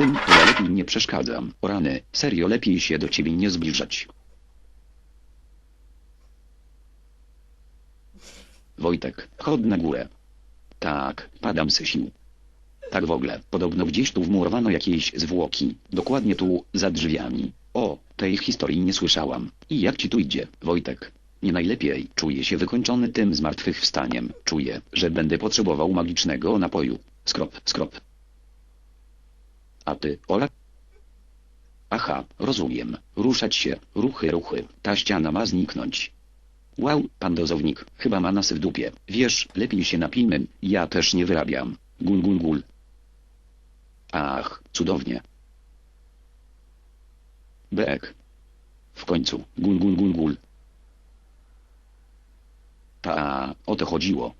Hym, to ja lepiej nie przeszkadzam. O rany, serio lepiej się do ciebie nie zbliżać. Wojtek, chod na górę. Tak, padam sił. Tak w ogóle, podobno gdzieś tu wmurowano jakieś zwłoki, dokładnie tu, za drzwiami. O, tej historii nie słyszałam. I jak ci tu idzie, Wojtek? Nie najlepiej, czuję się wykończony tym zmartwychwstaniem. Czuję, że będę potrzebował magicznego napoju. Skrop, skrop. A ty, Ola? Aha, rozumiem. Ruszać się, ruchy, ruchy. Ta ściana ma zniknąć. Wow, pan dozownik, chyba ma nas w dupie. Wiesz, lepiej się napijmy, ja też nie wyrabiam. Gul, gul, gul. Ach, cudownie. Bek. W końcu, gul, gul, gul, gul. Ta, o to chodziło.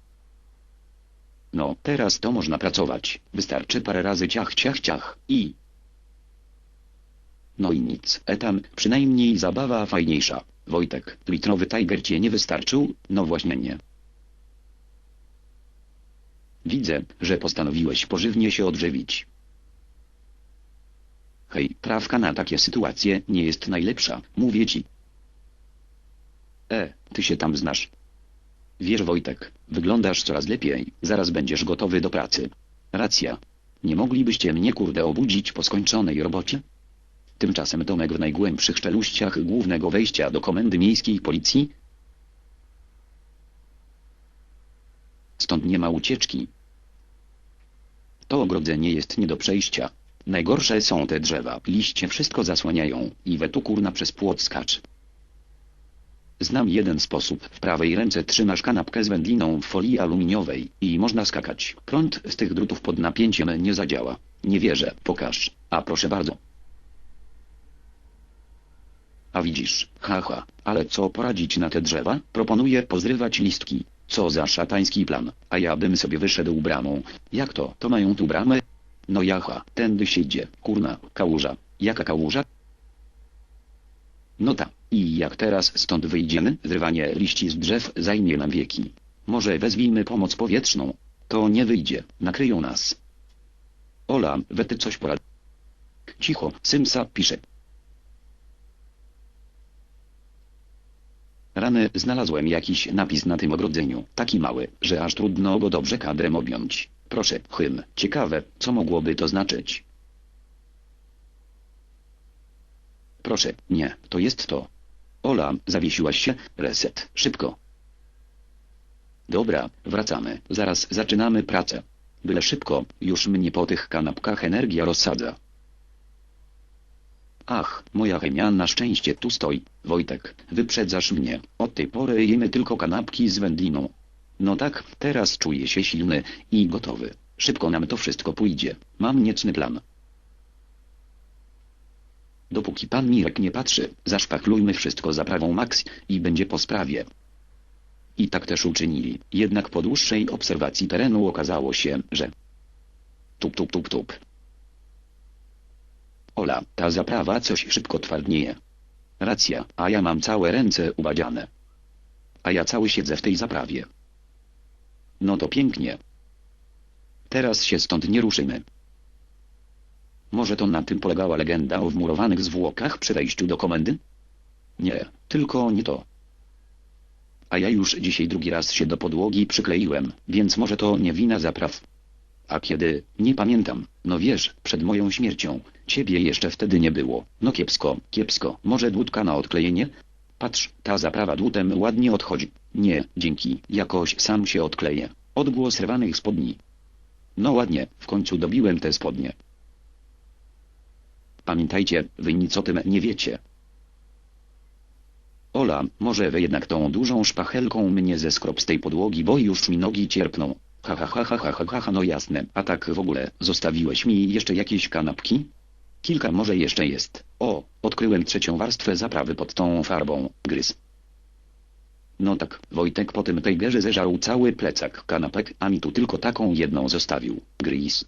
No, teraz to można pracować. Wystarczy parę razy ciach, ciach, ciach i... No i nic, etam, przynajmniej zabawa fajniejsza. Wojtek, litrowy Tiger cię nie wystarczył? No właśnie nie. Widzę, że postanowiłeś pożywnie się odżywić. Hej, prawka na takie sytuacje nie jest najlepsza, mówię ci. E, ty się tam znasz. Wiesz Wojtek, wyglądasz coraz lepiej, zaraz będziesz gotowy do pracy. Racja. Nie moglibyście mnie kurde obudzić po skończonej robocie? Tymczasem Tomek w najgłębszych czeluściach głównego wejścia do komendy miejskiej policji? Stąd nie ma ucieczki. To ogrodzenie jest nie do przejścia. Najgorsze są te drzewa, liście wszystko zasłaniają i we tu kurna przez płot skacz. Znam jeden sposób. W prawej ręce trzymasz kanapkę z wędliną w folii aluminiowej i można skakać. Prąd z tych drutów pod napięciem nie zadziała. Nie wierzę. Pokaż. A proszę bardzo. A widzisz, haha, ale co poradzić na te drzewa? Proponuję pozrywać listki. Co za szatański plan, a ja bym sobie wyszedł bramą. Jak to, to mają tu bramę? No jaha, tędy się idzie, kurna, kałuża. Jaka kałuża? No ta, i jak teraz stąd wyjdziemy? Zrywanie liści z drzew zajmie nam wieki. Może wezwijmy pomoc powietrzną? To nie wyjdzie, nakryją nas. Ola, wety coś porad... Cicho, Symsa pisze. Rany znalazłem jakiś napis na tym ogrodzeniu, taki mały, że aż trudno go dobrze kadrem objąć. Proszę, hym, ciekawe, co mogłoby to znaczyć. Proszę, nie, to jest to. Ola, zawiesiłaś się, reset, szybko. Dobra, wracamy, zaraz zaczynamy pracę. Byle szybko, już mnie po tych kanapkach energia rozsadza. Ach, moja chemia na szczęście tu stoi. Wojtek, wyprzedzasz mnie. Od tej pory jemy tylko kanapki z wędliną. No tak, teraz czuję się silny i gotowy. Szybko nam to wszystko pójdzie. Mam niecny plan. Dopóki pan Mirek nie patrzy, zaszpachlujmy wszystko za prawą Max i będzie po sprawie. I tak też uczynili, jednak po dłuższej obserwacji terenu okazało się, że... Tup tup tup tup. Ola, ta zaprawa coś szybko twardnieje. Racja, a ja mam całe ręce ubadziane. A ja cały siedzę w tej zaprawie. No to pięknie. Teraz się stąd nie ruszymy. Może to na tym polegała legenda o wmurowanych zwłokach przy wejściu do komendy? Nie, tylko nie to. A ja już dzisiaj drugi raz się do podłogi przykleiłem, więc może to nie wina zapraw. A kiedy, nie pamiętam, no wiesz, przed moją śmiercią, ciebie jeszcze wtedy nie było. No kiepsko, kiepsko, może dłutka na odklejenie? Patrz, ta zaprawa dłutem ładnie odchodzi. Nie, dzięki, jakoś sam się odkleję. Odgłos rwanych spodni. No ładnie, w końcu dobiłem te spodnie. Pamiętajcie, wy nic o tym nie wiecie. Ola, może wy jednak tą dużą szpachelką mnie zeskrop z tej podłogi, bo już mi nogi cierpną. Ha ha ha ha ha ha ha no jasne. A tak w ogóle, zostawiłeś mi jeszcze jakieś kanapki? Kilka może jeszcze jest. O, odkryłem trzecią warstwę zaprawy pod tą farbą, gryz. No tak, Wojtek po tym Tigerze zeżarł cały plecak kanapek, a mi tu tylko taką jedną zostawił. Gris.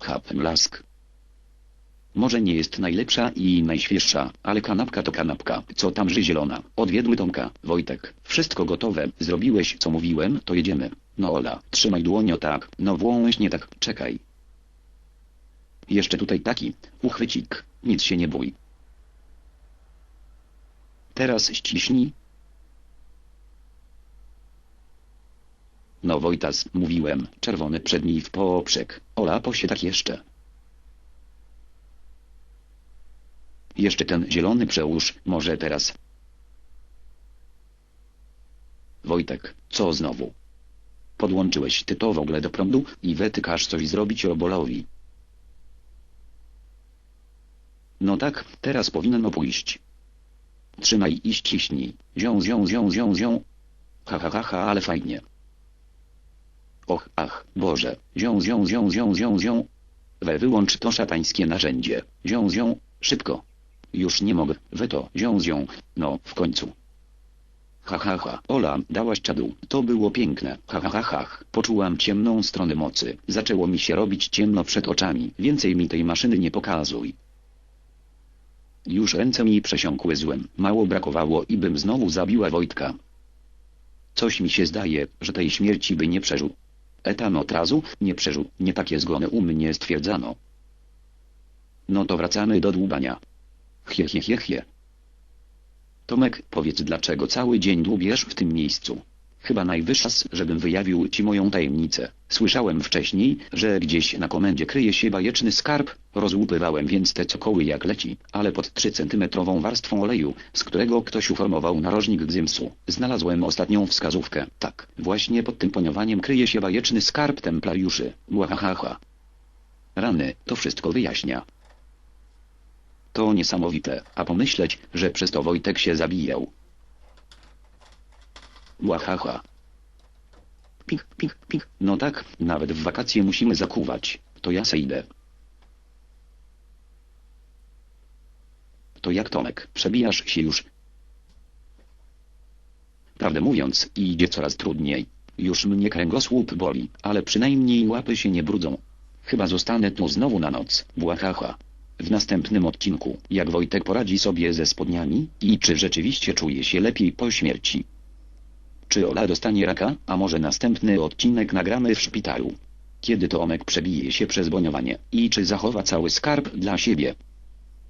Hap blask. Może nie jest najlepsza i najświeższa, ale kanapka to kanapka. Co tam ży zielona? Odwiedły Tomka. Wojtek, wszystko gotowe. Zrobiłeś co mówiłem, to jedziemy. No Ola, trzymaj dłoń o tak. No właśnie tak, czekaj. Jeszcze tutaj taki, uchwycik, nic się nie bój. Teraz ściśnij. No Wojtas, mówiłem, czerwony przedni w poprzek, Ola posie tak jeszcze. Jeszcze ten zielony przełóż, może teraz. Wojtek, co znowu? Podłączyłeś ty to w ogóle do prądu i wetykasz coś zrobić robolowi. No tak, teraz powinno pójść. Trzymaj i ściśnij. Zią, zią, zią, zią, zią. Ha, ha, ha, ha, ale fajnie. Och, ach, Boże. Zią, zią, zią, zią, zią, zią. We wyłącz to szatańskie narzędzie. Zią, zią, szybko. Już nie mogę, we to, zią, zią. No, w końcu. Ha, ha, ha. Ola, dałaś czadu. To było piękne. Ha, ha, ha, ha. Poczułam ciemną stronę mocy. Zaczęło mi się robić ciemno przed oczami. Więcej mi tej maszyny nie pokazuj. Już ręce mi przesiąkły złem. Mało brakowało i bym znowu zabiła Wojtka. Coś mi się zdaje, że tej śmierci by nie przeżył. Etan od razu nie przeżył. Nie takie zgony u mnie stwierdzano. No to wracamy do dłubania. Chie, chie, chie, chie. Tomek, powiedz dlaczego cały dzień dłubiesz w tym miejscu. Chyba najwyższy czas, żebym wyjawił ci moją tajemnicę. Słyszałem wcześniej, że gdzieś na komendzie kryje się bajeczny skarb, rozłupywałem więc te cokoły jak leci, ale pod 3 centymetrową warstwą oleju, z którego ktoś uformował narożnik gzymsu, znalazłem ostatnią wskazówkę. Tak, właśnie pod tym poniowaniem kryje się bajeczny skarb templariuszy. Łahahaha. Rany, to wszystko wyjaśnia. To niesamowite, a pomyśleć, że przez to Wojtek się zabijał. Łahaha. Pik, pik, pik. No tak, nawet w wakacje musimy zakuwać. To ja se idę. To jak Tomek, przebijasz się już. Prawdę mówiąc, idzie coraz trudniej. Już mnie kręgosłup boli, ale przynajmniej łapy się nie brudzą. Chyba zostanę tu znowu na noc, błahaha. W następnym odcinku, jak Wojtek poradzi sobie ze spodniami i czy rzeczywiście czuje się lepiej po śmierci. Czy Ola dostanie raka, a może następny odcinek nagramy w szpitalu? Kiedy Tomek przebije się przez boniowanie i czy zachowa cały skarb dla siebie?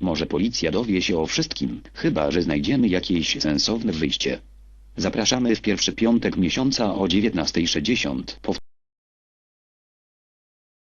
Może policja dowie się o wszystkim, chyba że znajdziemy jakieś sensowne wyjście. Zapraszamy w pierwszy piątek miesiąca o 19.60.